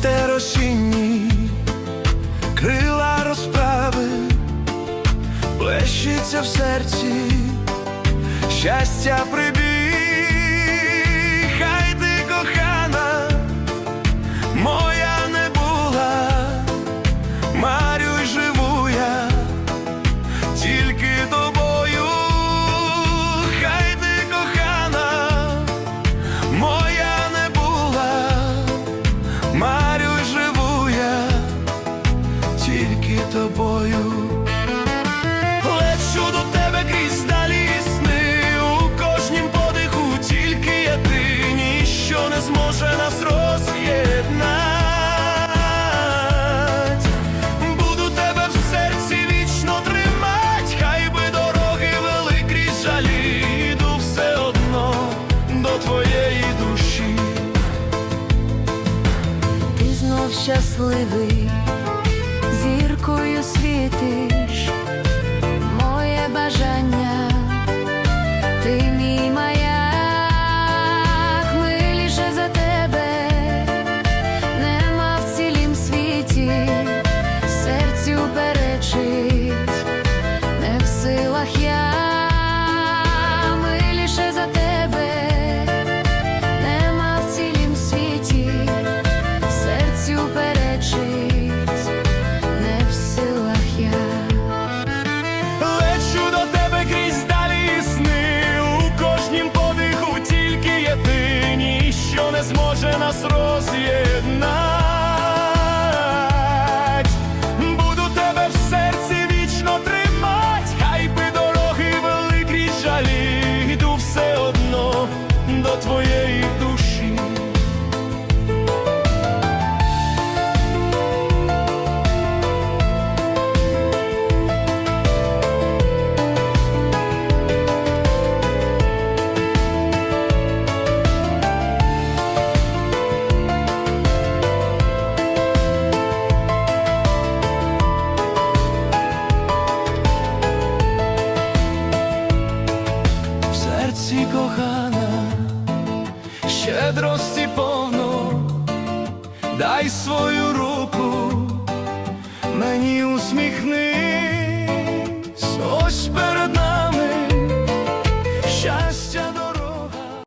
вітер осінній, крила розправи, плещеться в серці, щастя прибіг. Тобою. Лечу до тебе крізь далі сни у кожнім подиху, тільки я ти, ніщо не зможе нас роз'єднать. Буду тебе в серці вічно тримать, хай би дороги вели крізь все одно до твоєї душі. Ти щасливий, нас роз'єднать. Сонці кохана, щедрості повно, дай свою руку, мені усміхни.